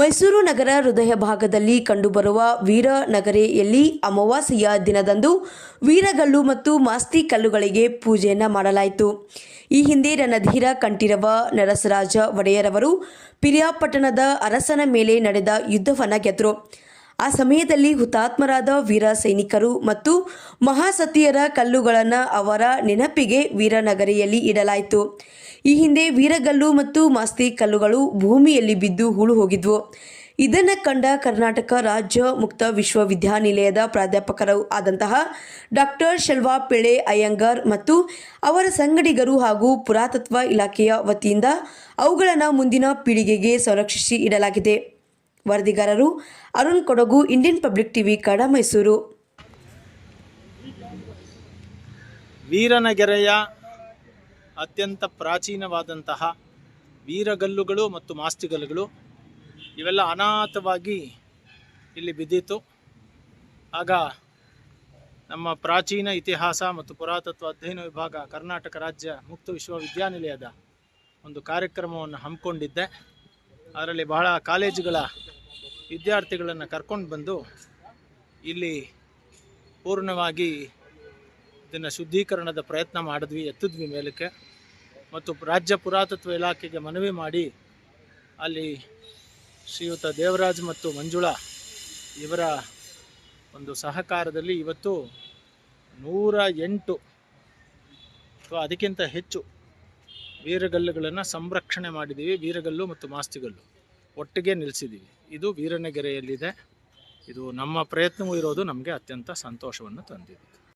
ಮೈಸೂರು ನಗರ ಹೃದಯ ಭಾಗದಲ್ಲಿ ಕಂಡುಬರುವ ವೀರನಗರೆಯಲ್ಲಿ ಅಮಾವಾಸ್ಯೆಯ ದಿನದಂದು ವೀರಗಲ್ಲು ಮತ್ತು ಮಾಸ್ತಿ ಕಲ್ಲುಗಳಿಗೆ ಪೂಜೆಯನ್ನು ಮಾಡಲಾಯಿತು. ಈ ಹಿಂದೆ ರಣಧೀರ ಕಂಠೀರವ ನರಸರಾಜ ಒಡೆಯರವರು ಪಿರಿಯಾಪಟ್ಟಣದ ಅರಸನ ಮೇಲೆ ನಡೆದ ಯುದ್ಧವನ್ನು ಗೆದ್ದರು ಆ ಸಮಯದಲ್ಲಿ ಹುತಾತ್ಮರಾದ ವೀರ ಸೈನಿಕರು ಮತ್ತು ಮಹಾಸತಿಯರ ಕಲ್ಲುಗಳನ್ನು ಅವರ ನೆನಪಿಗೆ ವೀರನಗರಿಯಲ್ಲಿ ಇಡಲಾಯಿತು. ಈ ಹಿಂದೆ ವೀರಗಲ್ಲು ಮತ್ತು ಮಾಸ್ತಿ ಕಲ್ಲುಗಳು ಭೂಮಿಯಲ್ಲಿ ಬಿದ್ದು ಹೂಳು ಹೋಗಿದ್ವು. ಇದನ್ನು ಕಂಡ ಕರ್ನಾಟಕ ರಾಜ್ಯ ಮುಕ್ತ ವಿಶ್ವವಿದ್ಯಾನಿಲಯದ ಪ್ರಾಧ್ಯಾಪಕರು ಆದಂತಹ ಡಾಕ್ಟರ್ ಶೆಲ್ವಾ ಪಿಳೆ ಅಯ್ಯಂಗಾರ್ ಮತ್ತು ಅವರ ಸಂಗಡಿಗರು ಹಾಗೂ ಪುರಾತತ್ವ ಇಲಾಖೆಯ ವತಿಯಿಂದ ಅವುಗಳನ್ನು ಮುಂದಿನ ಪೀಳಿಗೆಗೆ ಸಂರಕ್ಷಿಸಿ ಇಡಲಾಗಿದೆ. ವರದಿಗಾರರು Arun Kodagu Indian public TV ಕಡ ಮೈಸೂರು ವೀರನಗೆರೆಯ ಅತ್ಯಂತ ಪ್ರಾಚೀನವಾದಂತಹ ವೀರಗಲ್ಲುಗಳು ಮತ್ತು ಮಾಸ್ತಿಗಲ್ಲುಗಳು ಇವೆಲ್ಲ ಅನಾಥವಾಗಿ ಇಲ್ಲಿ ಬಿದ್ದಿತ್ತು. ಆಗ ನಮ್ಮ ಪ್ರಾಚೀನ ಇತಿಹಾಸ ಮತ್ತು ಪುರಾತತ್ವ ಅಧ್ಯಯನ ವಿಭಾಗ ಕರ್ನಾಟಕ ರಾಜ್ಯ ಮುಕ್ತ ವಿಶ್ವವಿದ್ಯಾನಿಲಯದ ಒಂದು ಕಾರ್ಯಕ್ರಮವನ್ನು ಹಮ್ಮಿಕೊಂಡಿದ್ದೆ. ಅದರಲ್ಲಿ ಬಹಳ ಕಾಲೇಜುಗಳ ವಿದ್ಯಾರ್ಥಿಗಳನ್ನು ಕರ್ಕೊಂಡು ಬಂದು ಇಲ್ಲಿ ಪೂರ್ಣವಾಗಿ ಇದನ್ನು ಶುದ್ಧೀಕರಣದ ಪ್ರಯತ್ನ ಮಾಡಿದ್ವಿ, ಎತ್ತಿದ್ವಿ ಮೇಲಕ್ಕೆ. ಮತ್ತು ರಾಜ್ಯ ಪುರಾತತ್ವ ಇಲಾಖೆಗೆ ಮನವಿ ಮಾಡಿ ಅಲ್ಲಿ ಶ್ರೀಯುತ ದೇವರಾಜ್ ಮತ್ತು ಮಂಜುಳಾ ಇವರ ಒಂದು ಸಹಕಾರದಲ್ಲಿ ಇವತ್ತು ನೂರ ಎಂಟು ಅಥವಾ ಅದಕ್ಕಿಂತ ಹೆಚ್ಚು ವೀರಗಲ್ಲುಗಳನ್ನು ಸಂರಕ್ಷಣೆ ಮಾಡಿದ್ದೀವಿ, ವೀರಗಲ್ಲು ಮತ್ತು ಮಾಸ್ತಿಗಲ್ಲು. ಒಟ್ಟಿಗೆ ನಿಲ್ಲಿಸಿದ್ದೀವಿ ಇದು ವೀರನಗೆರೆಯಲ್ಲಿದೆ. ಇದು ನಮ್ಮ ಪ್ರಯತ್ನವೂ ಇರೋದು ನಮಗೆ ಅತ್ಯಂತ ಸಂತೋಷವನ್ನು ತಂದಿದೆ